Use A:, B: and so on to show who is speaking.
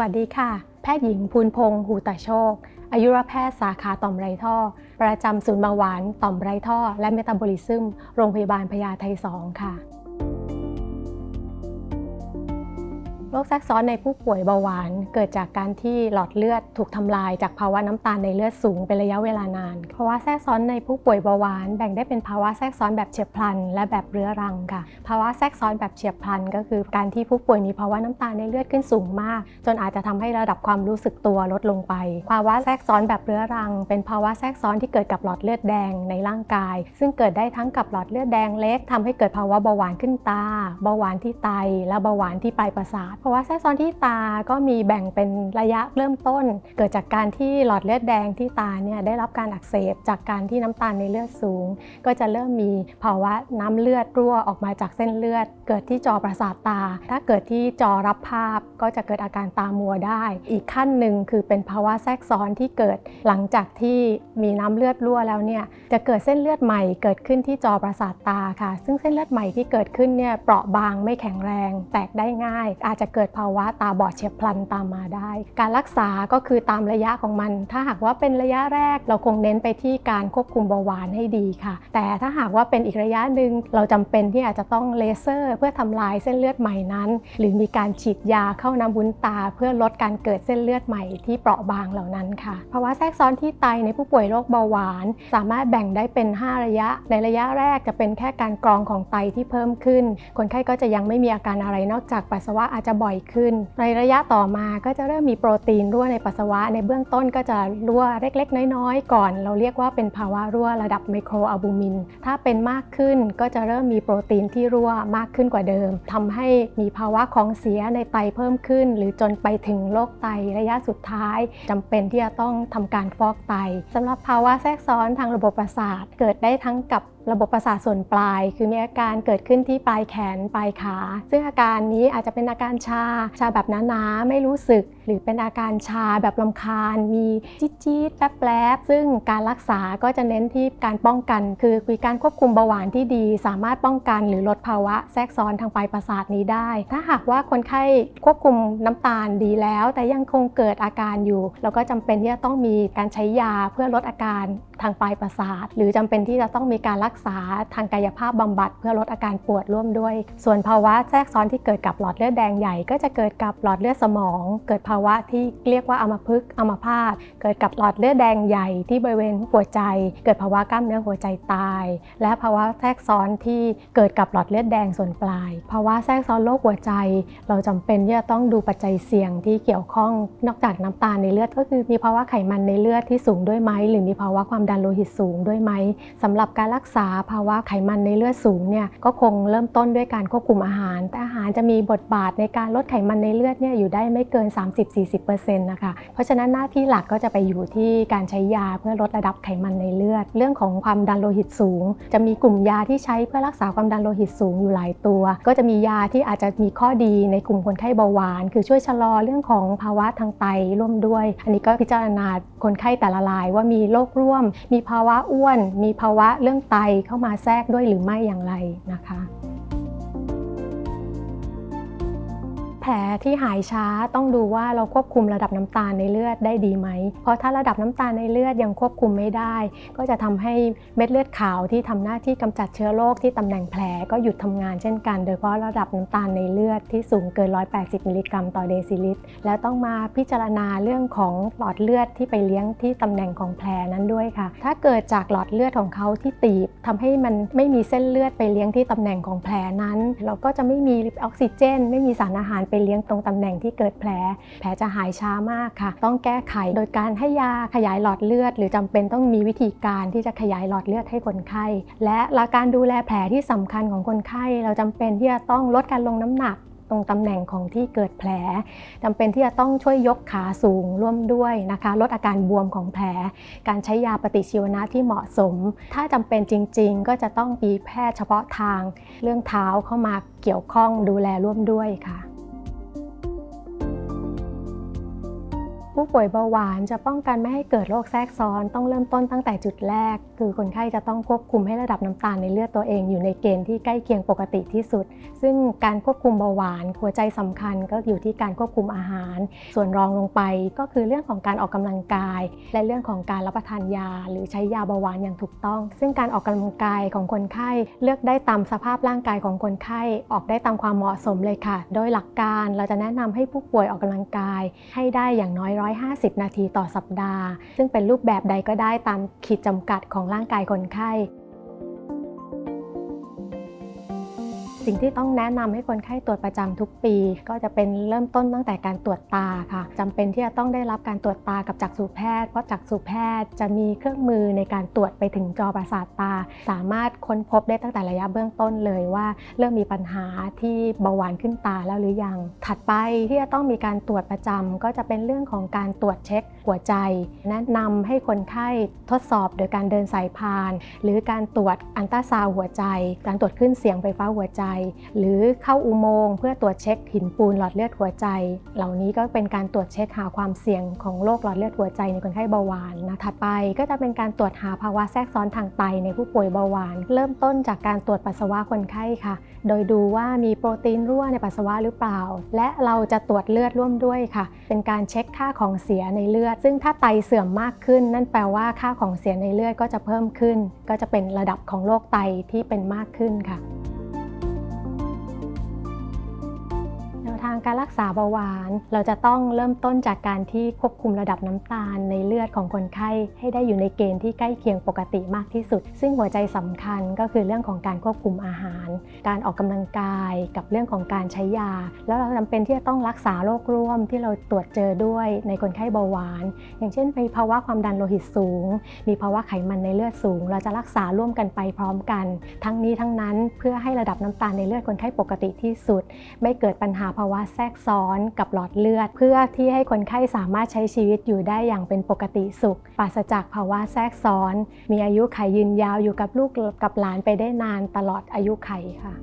A: วัสดีค่ะ แพทย์หญิงภูลพงศ์หูตาโชค อายุรแพทย์สาขาต่อมไรท่อ ประจำศูนย์เบาหวาน ต่อมไรท่อ และเมตาบอลิซึม โรงพยาบาลพญาไท2ค่ะ รคแทรกซ้อนในผู้ป่วยเบาหวาน เกิดจากการที่หลอดเลือดถูกทำลายจากภาวะน้ำตาลในเลือดสูงเป็นระยะเวลานาน ภาวะแทรกซ้อนในผู้ป่วยเบาหวาน แบ่งได้เป็นภาวะแทรกซ้อนแบบเฉียบพลัน และแบบเรื้อรังค่ะ ภาวะแทรกซ้อนแบบเฉียบพลัน ก็คือการที่ผู้ป่วยมีภาวะน้ำตาลในเลือดขึ้นสูงมาก จนอาจจะทำให้ระดับความรู้สึกตัวลดลงไป ภาวะแทรกซ้อนแบบเรื้อรัง เป็นภาวะแทรกซ้อนที่เกิดกับหลอดเลือดแดงในร่างกาย ซึ่งเกิดได้ทั้งกับหลอดเลือดแดงเล็กทำให้เกิดภาวะเบาหวานขึ้นตา เบาหวานที่ไต และเบาหวานที่ปลายประสาทภาวะแทรกซ้อนที่ตาก็มีแบ่งเป็นระยะเริ่มต้น เกิดจากการที่หลอดเลือดแดงที่ตาเนี่ยได้รับการอักเสบจากการที่น้ำตาลในเลือดสูง ก็จะเริ่มมีภาวะน้ำเลือดรั่วออกมาจากเส้นเลือด เกิดที่จอประสาทตา ถ้าเกิดที่จอรับภาพก็จะเกิดอาการตามัวได้ อีกขั้นหนึ่งคือเป็นภาวะแทรกซ้อนที่เกิดหลังจากที่มีน้ำเลือดรั่วแล้วเนี่ยจะเกิดเส้นเลือดใหม่เกิดขึ้นที่จอประสาทตาค่ะ ซึ่งเส้นเลือดใหม่ที่เกิดขึ้นเนี่ยเปราะบางไม่แข็งแรง แตกได้ง่าย อาจจะเกิดภาวะตาบอดเฉียบพลันตามมาได้ การรักษาก็คือตามระยะของมัน ถ้าหากว่าเป็นระยะแรกเราคงเน้นไปที่การควบคุมเบาหวานให้ดีค่ะ แต่ถ้าหากว่าเป็นอีกระยะหนึ่งเราจำเป็นที่อาจจะต้องเลเซอร์ เพื่อทำลายเส้นเลือดใหม่นั้น หรือมีการฉีดยาเข้าน้ำวุ้นตา เพื่อลดการเกิดเส้นเลือดใหม่ที่เปราะบางเหล่านั้นค่ะภาวะแทรกซ้อนที่ไตในผู้ป่วยโรคเบาหวาน สามารถแบ่งได้เป็น 5 ระยะ ในระยะแรกจะเป็นแค่การกรองของไตที่เพิ่มขึ้น คนไข้ก็จะยังไม่มีอาการอะไรนอกจากปัสสาวะอาจจะบ่อยขึ้น ในระยะต่อมาก็จะเริ่มมีโปรตีนรั่วในปัสสาวะ ในเบื้องต้นก็จะรั่วเล็กๆ น้อยๆ ก่อน เราเรียกว่าเป็นภาวะรั่วระดับไมโครอัลบูมิน ถ้าเป็นมากขึ้นก็จะเริ่มมีโปรตีนที่รั่วมากขึ้นกว่าเดิมทำให้มีภาวะของเสียในไตเพิ่มขึ้น หรือจนไปถึงโรคไตระยะสุดท้ายจำเป็นที่จะต้องทำการฟอกไตสำหรับภาวะแทรกซ้อนทางระบบประสาทเกิดได้ทั้งกับ ระบบประสาทส่วนปลาย คือมีอาการเกิดขึ้นที่ปลายแขนปลายขา ซึ่งอาการนี้อาจจะเป็นอาการชา ชาแบบหนาๆไม่รู้สึก หรือเป็นอาการชาแบบลำคาญ มีจี๊ดจี๊ดแป๊บแป๊บซึ่งการรักษาก็จะเน้นที่การป้องกัน คือมีการควบคุมเบาหวานที่ดี สามารถป้องกันหรือลดภาวะแทรกซ้อนทางปลายประสาทนี้ได้ ถ้าหากว่าคนไข้ควบคุมน้ำตาลดีแล้ว แต่ยังคงเกิดอาการอยู่ เราก็จำเป็นที่จะต้องมีการใช้ยาเพื่อลดอาการทางปลายประสาท หรือจำเป็นที่จะต้องมีการรักษาทางกายภาพบำบัด เพื่อลดอาการปวดร่วมด้วย ส่วนภาวะแทรกซ้อนที่เกิดกับหลอดเลือดแดงใหญ่ก็จะเกิดกับหลอดเลือดสมอง เกิดภาวะที่เรียกว่าอัมพฤกษ์อัมพาตเกิดกับหลอดเลือดแดงใหญ่ที่บริเวณหัวใจ เกิดภาวะกล้ามเนื้อหัวใจตาย และภาวะแทรกซ้อนที่เกิดกับหลอดเลือดแดงส่วนปลาย ภาวะแทรกซ้อนโรคหัวใจ เราจำเป็นที่จะต้องดูปัจจัยเสี่ยงที่เกี่ยวข้องนอกจากน้ำตาลในเลือดก็คือมีภาวะไขมันในเลือดที่สูงด้วยไหมหรือมีภาวะความดันโลหิตสูงด้วยไหมสำหรับการรักษาาภาวะไขมันในเลือดสูงเนี่ยก็คงเริ่มต้นด้วยการควบคุมอาหาร แต่อาหารจะมีบทบาทในการลดไขมันในเลือดเนี่ยอยู่ได้ไม่เกิน 30-40%นะคะเพราะฉะนั้นหน้าที่หลักก็จะไปอยู่ที่การใช้ยาเพื่อลดระดับไขมันในเลือด เรื่องของความดันโลหิตสูง จะมีกลุ่มยาที่ใช้เพื่อรักษาความดันโลหิตสูงอยู่หลายตัว ก็จะมียาที่อาจจะมีข้อดีในกลุ่มคนไข้เบาหวาน คือช่วยชะลอเรื่องของภาวะทางไตร่วมด้วย อันนี้ก็พิจารณา คนไข้แต่ละรายว่ามีโรคร่วม มีภาวะอ้วน มีภาวะเรื่องไตเข้ามาแทรกด้วยหรือไม่อย่างไรนะคะ ผลที่หายช้าต้องดูว่าเราควบคุมระดับน้ำตาลในเลือดได้ดีไหม เพราะถ้าระดับน้ำตาลในเลือดยังควบคุมไม่ได้ ก็จะทำให้เม็ดเลือดขาวที่ทำหน้าที่กำจัดเชื้อโรคที่ตำแหน่งแผลก็หยุดทำงานเช่นกัน โดยเฉพาะระดับน้ำตาลในเลือดที่สูงเกิน 180 มิลลิกรัมต่อเดซิลิตร แล้วต้องมาพิจารณาเรื่องของหลอดเลือดที่ไปเลี้ยงที่ตำแหน่งของแผลนั้นด้วยค่ะ ถ้าเกิดจากหลอดเลือดของเขาที่ตีบทำให้มันไม่มีเส้นเลือดไปเลี้ยงที่ตำแหน่งของแผลนั้น เราก็จะไม่มีออกซิเจน ไม่มีสารอาหารไปเลี้ยงตรงตำแหน่งที่เกิดแผล แผลจะหายช้ามากค่ะ ต้องแก้ไขโดยการให้ยาขยายหลอดเลือด หรือจำเป็นต้องมีวิธีการที่จะขยายหลอดเลือดให้คนไข้ และการดูแลแผลที่สำคัญของคนไข้ เราจำเป็นที่จะต้องลดการลงน้ำหนักตรงตำแหน่งของที่เกิดแผลจำเป็นที่จะต้องช่วยยกขาสูงร่วมด้วยนะคะ ลดอาการบวมของแผล การใช้ยาปฏิชีวนะที่เหมาะสม ถ้าจำเป็นจริง ๆ ก็จะต้องมีแพทย์เฉพาะทาง เรื่องเท้าเข้ามาเกี่ยวข้องดูแลร่วมด้วยค่ะ ผู้ป่วยเบาหวานจะป้องกันไม่ให้เกิดโรคแทรกซ้อน ต้องเริ่มต้นตั้งแต่จุดแรก คือคนไข้จะต้องควบคุมให้ระดับน้ำตาลในเลือดตัวเองอยู่ในเกณฑ์ที่ใกล้เคียงปกติที่สุด ซึ่งการควบคุมเบาหวานหัวใจสำคัญก็อยู่ที่การควบคุมอาหาร ส่วนรองลงไปก็คือเรื่องของการออกกำลังกาย และเรื่องของการรับประทานยา หรือใช้ยาเบาหวานอย่างถูกต้อง ซึ่งการออกกำลังกายของคนไข้ เลือกได้ตามสภาพร่างกายของคนไข้ออกได้ตามความเหมาะสมเลยค่ะ โดยหลักการเราจะแนะนำให้ผู้ป่วยออกกำลังกายให้ได้อย่างน้อย150 นาทีต่อสัปดาห์ ซึ่งเป็นรูปแบบใดก็ได้ตามขีดจำกัดของร่างกายคนไข้ สิ่งที่ต้องแนะนำให้คนไข้ตรวจประจำทุกปี ก็จะเป็นเริ่มต้นตั้งแต่การตรวจตาค่ะจำเป็นที่จะต้องได้รับการตรวจตากับจักษุแพทย์ เพราะจักษุแพทย์จะมีเครื่องมือในการตรวจไปถึงจอประสาทตา สามารถค้นพบได้ตั้งแต่ระยะเบื้องต้นเลยว่า เริ่มมีปัญหาที่เบาหวานขึ้นตาแล้วหรือยัง ถัดไปที่จะต้องมีการตรวจประจำก็จะเป็นเรื่องของการตรวจเช็ค หัวใจ แนะนำให้คนไข้ทดสอบโดยการเดินสายพาน หรือการตรวจอันตราซาวหัวใจ การตรวจขึ้นเสียงไฟฟ้าหัวใจ หรือเข้าอุโมงค์เพื่อตรวจเช็คหินปูนหลอดเลือดหัวใจ เหล่านี้ก็เป็นการตรวจเช็คหาความเสี่ยงของโรคหลอดเลือดหัวใจในคนไข้เบาหวานนะถัดไปก็จะเป็นการตรวจหาภาวะแทรกซ้อนทางไตในผู้ป่วยเบาหวาน เริ่มต้นจากการตรวจปัสสาวะคนไข้ค่ะ โดยดูว่ามีโปรตีนรั่วในปัสสาวะหรือเปล่า และเราจะตรวจเลือดร่วมด้วยค่ะ เป็นการเช็คค่าของเสียในเลือดซึ่งถ้าไตเสื่อมมากขึ้น นั่นแปลว่าค่าของเสียในเลือดก็จะเพิ่มขึ้น ก็จะเป็นระดับของโรคไตที่เป็นมากขึ้นค่ะางการรักษาเบาหวาน เราจะต้องเริ่มต้นจากการที่ควบคุมระดับน้ำตาลในเลือดของคนไข้ ให้ได้อยู่ในเกณฑ์ที่ใกล้เคียงปกติมากที่สุด ซึ่งหัวใจสำคัญก็คือเรื่องของการควบคุมอาหาร การออกกำลังกายกับเรื่องของการใช้ยา แล้วเราจำเป็นที่จะต้องรักษาโรคร่วมที่เราตรวจเจอด้วยในคนไข้เบาหวาน อย่างเช่นมีภาวะความดันโลหิตสูง มีภาวะไขมันในเลือดสูง เราจะรักษาร่วมกันไปพร้อมกัน ทั้งนี้ทั้งนั้นเพื่อให้ระดับน้ำตาลในเลือดคนไข้ปกติที่สุด ไม่เกิดปัญหาภาวะแทรกซ้อนกับหลอดเลือด เพื่อที่ให้คนไข้สามารถใช้ชีวิตอยู่ได้อย่างเป็นปกติสุข ปราศจากภาวะแทรกซ้อน มีอายุไขยยืนยาวอยู่กับลูกกับหลานไปได้นานตลอดอายุไขค่ะ